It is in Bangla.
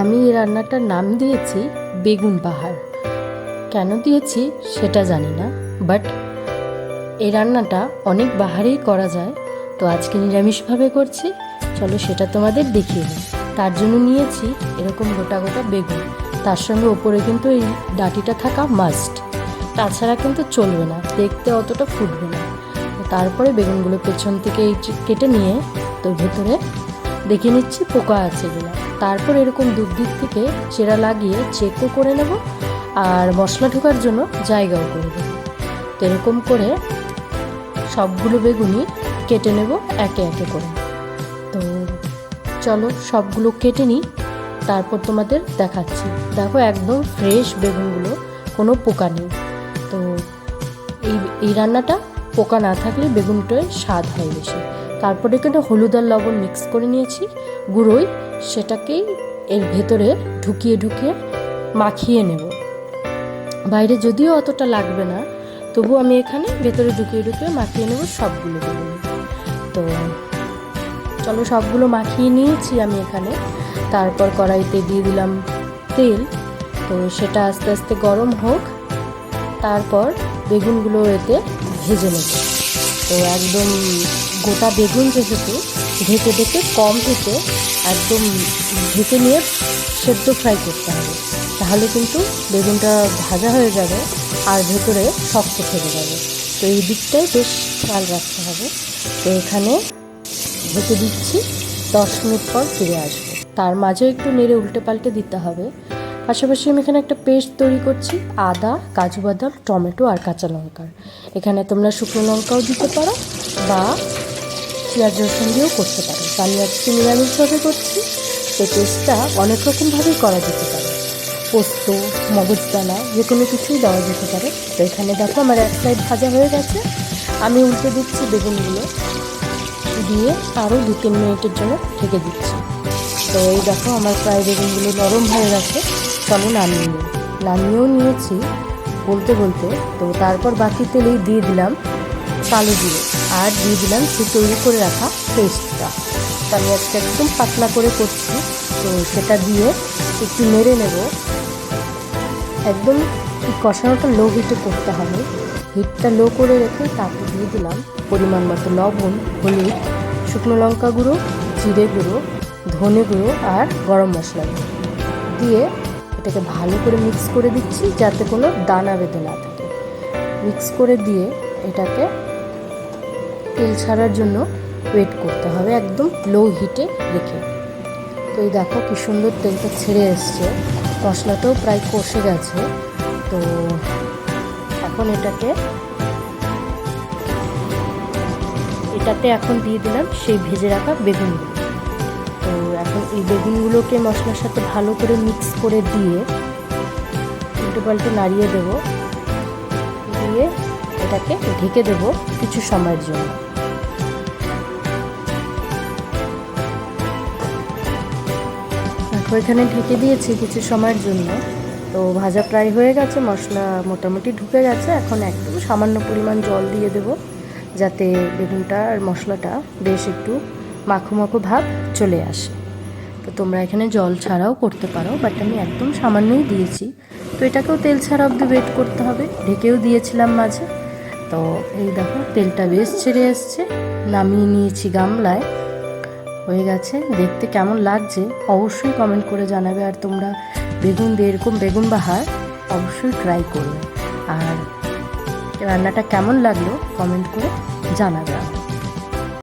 আমি এই রান্নাটার নাম দিয়েছি বেগুন পাহাড়। কেন দিয়েছি সেটা জানি না বাট এই রান্নাটা অনেক বাহারেই করা যায়, তো আজকে নিরামিষভাবে করছি। চলো সেটা তোমাদের দেখিয়ে দিই। তার জন্য নিয়েছি এরকম গোটা গোটা বেগুন। তার সঙ্গে ওপরে কিন্তু এই ডাটিটা থাকা মাস্ট তাছাড়া কিন্তু চলবে না, দেখতে অতটা ফুটবে না। তারপরে বেগুনগুলো পেছন থেকে এই কেটে নিয়ে তো ভেতরে দেখে নিচ্ছি পোকা আছে কিনা। তারপর এরকম দু দিক থেকে চেরা লাগিয়ে চেকও করে নেব আর মশলা ঢোকার জন্য জায়গাও করে দেবো তো এরকম করে সবগুলো বেগুনই কেটে নেব একে একে করে। তো চলো সবগুলো কেটে নিই, তারপর তোমাদের দেখাচ্ছি। দেখো একদম ফ্রেশ বেগুনগুলো, কোনো পোকা নেই। তো এই এই রান্নাটা পোকা না থাকলে বেগুনটায় স্বাদ হয় বেশি। তারপরে এখানে হলুদ আর লবণ মিক্স করে নিয়েছি। গুঁড়োই সেটাকেই এর ভেতরে ঢুকিয়ে ঢুকিয়ে মাখিয়ে নেব। বাইরে যদিও অতটা লাগবে না, তবু আমি এখানে ভেতরে ঢুকিয়ে ঢুকিয়ে মাখিয়ে নেব সবগুলো তো চলো সবগুলো মাখিয়ে নিয়েছি আমি এখানে। তারপর কড়াইতে দিয়ে দিলাম তেল। তো সেটা আস্তে আস্তে গরম হোক, তারপর বেগুনগুলো এতে ভেজে নেব। তো একদম গোটা বেগুন যেহেতু ঢেকে ঢেকে কম হেঁটে একদম ঢেকে নিয়ে সেদ্ধ ফ্রাই করতে হবে। তাহলে কিন্তু বেগুনটা ভাজা হয়ে যাবে আর ভেতরে শক্ত থেকে যাবে। তো এই দিকটাই বেশ খেয়াল রাখতে হবে। তো এখানে ঢেকে দিচ্ছি, দশ মিনিট পর ফিরে আসব। তার মাঝেও একটু নেড়ে উল্টে পাল্টে দিতে হবে। পাশাপাশি আমি এখানে একটা পেস্ট তৈরি করছি, আদা, কাজু বাদাম, টমেটো আর কাঁচা লঙ্কার এখানে তোমরা শুকনো লঙ্কাও দিতে পারো বা পেঁয়াজ রসুন দিয়েও করতে পারো। তো আমি আজকে নিরামিষভাবে করছি, তো পেস্টটা অনেক রকমভাবেই করা যেতে পারে। পোস্ত মগজদানা যে কোনো কিছুই দেওয়া যেতে পারে। তো এখানে দেখো আমার এক সাইড ভাজা হয়ে গেছে। আমি উল্টে দিচ্ছি বেগুনগুলো। দিয়ে আরও দু তিন মিনিটের জন্য ঢেকে দিচ্ছি। তো এই দেখো আমার প্রায় বেগুনগুলো নরম হয়ে গেছে। চলো নামিয়ে নিই। নামিয়েও নিয়েছি বলতে বলতে। তো তারপর বাকি তেলেই দিয়ে দিলাম কালো জিরে আর দিয়ে দিলাম সে তৈরি করে রাখা পেস্টটা। আমি আজকে একদম পাতলা করে করছি। তো সেটা দিয়ে একটু নেড়ে নেব। একদম কষানোটা লো হিটে করতে হবে। হিটটা লো করে রেখে তারপর দিয়ে দিলাম পরিমাণ মতো লবণ, হলুদ, শুকনো লঙ্কা গুঁড়ো, জিরে গুঁড়ো, ধনে গুঁড়ো আর গরম মশলা গুঁড়ো। দিয়ে এটাকে ভালো করে মিক্স করে দিচ্ছি যাতে কোনো দানা বেঁধে না থাকে। মিক্স করে দিয়ে এটাকে তেল ছাড়ার জন্য ওয়েট করতে হবে একদম লো হিটে রেখে। তো এই দেখো কি সুন্দর তেলটা ছেড়ে এসছে। মশলাটাও প্রায় কষে গেছে। তো এখন এটাকে এটাতে এখন দিয়ে দিলাম সেই ভেজে রাখা বেগুনগুলো। তো এখন এই বেগুনগুলোকে মশলার সাথে ভালো করে মিক্স করে দিয়ে উল্টো পাল্টে নাড়িয়ে দেবো। দিয়ে এটাকে ঢেকে দেবো কিছু সময়ের জন্য। তারপর এখানে ঢেকে দিয়েছি কিছু সময়ের জন্য। তো ভাজা প্রায় হয়ে গেছে, মশলা মোটামুটি ঢুকে গেছে। এখন একদম সামান্য পরিমাণ জল দিয়ে দেবো, যাতে বেগুনটা আর মশলাটা বেশ একটু মাখো মাখো ভাব চলে আসে। তো তোমরা এখানে জল ছাড়াও করতে পারো বাট আমি একদম সামান্যই দিয়েছি। তো এটাকেও তেল ছাড়া অব্দি ওয়েট করতে হবে। ঢেকেও দিয়েছিলাম মাঝে। তো এই দেখো, তেলটা বেশ ছেড়ে এসছে, নামিয়ে নিয়েছি গামলায়। হয়ে গেছে। দেখতে কেমন লাগছে, অবশ্যই কমেন্ট করে জানাবে। আর তোমরা বেগুন দিয়ে এরকম বেগুন বাহার অবশ্যই ট্রাই করবে। আর রান্নাটা কেমন লাগল কমেন্ট করে জানাবে